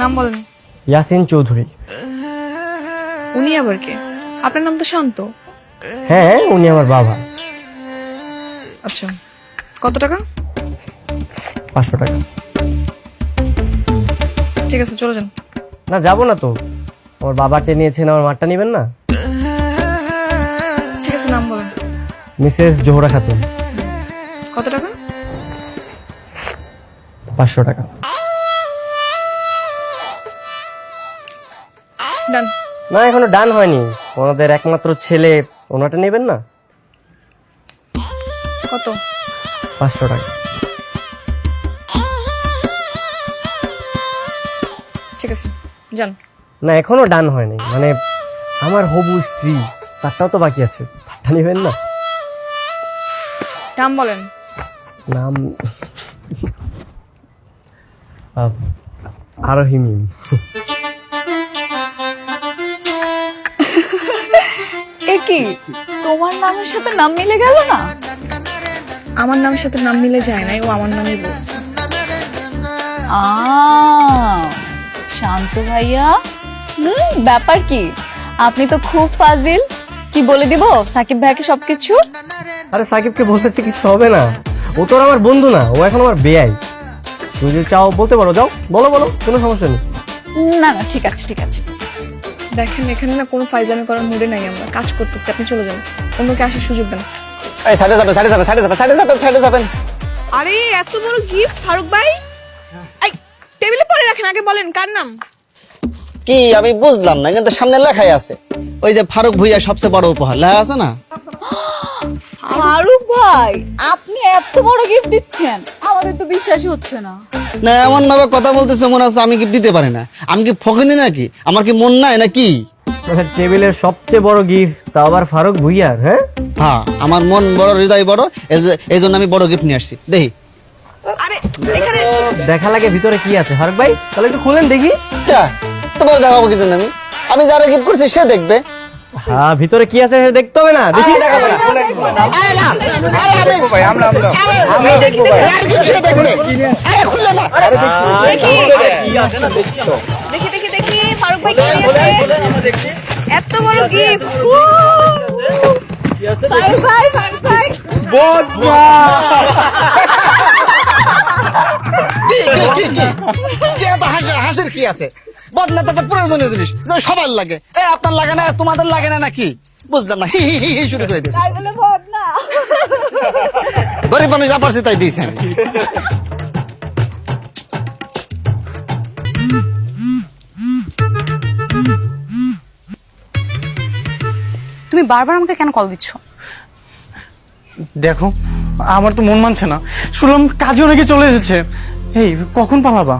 নাম বলেন। ইয়াসিন চৌধুরী। উনি আবার কে? আপনার নাম তো শান্ত। হ্যাঁ উনি আমার বাবা। আচ্ছা কত টাকা? পাঁচশো টাকা। ঠিক আছে চলে যান। না যাব না তো। আমার বাবাকে নিয়েছেন আমার মারটা নেবেন না? ঠিক আছে নাম বলেন। মিসেস জোহরা খাতুন। কত টাকা? পাঁচশো টাকা। ডান। না এখনও ডান হয়নি। ওনাদের একমাত্র ছেলে ওনাটা নেবেন না? কত? পাঁচশো টাকা। ঠিক আছে যান। না এখনও ডান হয়নি। মানে আমার হবু স্ত্রী তারটাও তো বাকি আছে। তারটা নেবেন না? নাম বলেন। নাম আহ, কি? তোমার নামের সাথে নাম মিলে গেল না? আমার নামের সাথে নাম মিলে যায় নাই ও আমার নামই বলছে। আ শান্ত ভাইয়া। হুম ব্যাপার কি? আপনি তো খুব ফাজিল। কি বলে দিব? সাকিব ভাইকে সবকিছু? আরে সাকিবকে বলতেছে কিছু হবে না। ও তো আর আমার বন্ধু না ও এখন আমার বেয়াই তুমি যদি চাও বলতে পারো যাও। বলো বলো কোনো সমস্যা নেই। না না ঠিক আছে ঠিক আছে। দেখেন এখানে না কোনো ফাইজামি করার মুডে নাই আমরা। কাজ করতেছি আপনি চলে যান। অন্যকে আসার সুযোগ দেন। এই সাইডে যাবেন সাইডে যাবেন সাইডে যাবেন সাইডে যাবেন সাইডে যাবেন। আরে এত বড় গিফট ফারুক ভাই। এই টেবিলে পরে রাখেন আগে বলেন কার নাম? কি আমি বুঝলাম না কিন্তু সামনে লেখাই আছে। ওই যে ফারুক ভুইয়া সবচেয়ে বড় উপহার লেখা আছে না? ফারুক ভাই আপনি এত বড় গিফট দিচ্ছেন। আমাদের তো বিশ্বাসই হচ্ছে না। না এমন ভাবে কথা বলতেছে মনে হচ্ছে আমি গিফট দিতে পারি না। আমি কি ফকিনি নাকি? আমার কি মন নাই নাকি? মানে টেবিলের সবচেয়ে বড় গিফট তা আবার ফারুক ভুইয়ার হ্যাঁ? হ্যাঁ আমার মন বড় হৃদয় বড় এই জন্য আমি বড় গিফট নিয়ে আসছি। দেখি। আরে এখানে দেখা লাগে ভিতরে কি আছে। ফারুক ভাই তাহলে একটু খুলেন দেখি। তোমার দেখাবো কিছু আমি? আমি যারা গিফট করছি সে দেখবে। হ্যাঁ ভিতরে কি আছে দেখতে হবে না দেখি আমি দেখাবো না। আরে না, আরে আমি- আরে, যার gift সে দেখবে। আরে খুললে না। দেখি দেখি দেখি ফারুক ভাই কি নিয়েছে এত বড় গিফট ফারুক ভাই ফারুক ভাই কি, কি, কি, কি? কি এত হাসির- হাসির কি আছে বদনাটা তো প্রয়োজনীয় জিনিস সবার লাগে। এ আপনার লাগে না তোমাদের লাগে না নাকি? বুঝলাম না হি হি হি হি শুরু করে দিয়েছে। গরিব মানুষ যা পারছি তাই দিয়েছে। তুমি বারবার আমাকে কেন কল দিচ্ছ? দেখো আমার তো মন মানছে না। শুনলাম কাজও নাকি চলে এসেছে। এই কখন পালাবা?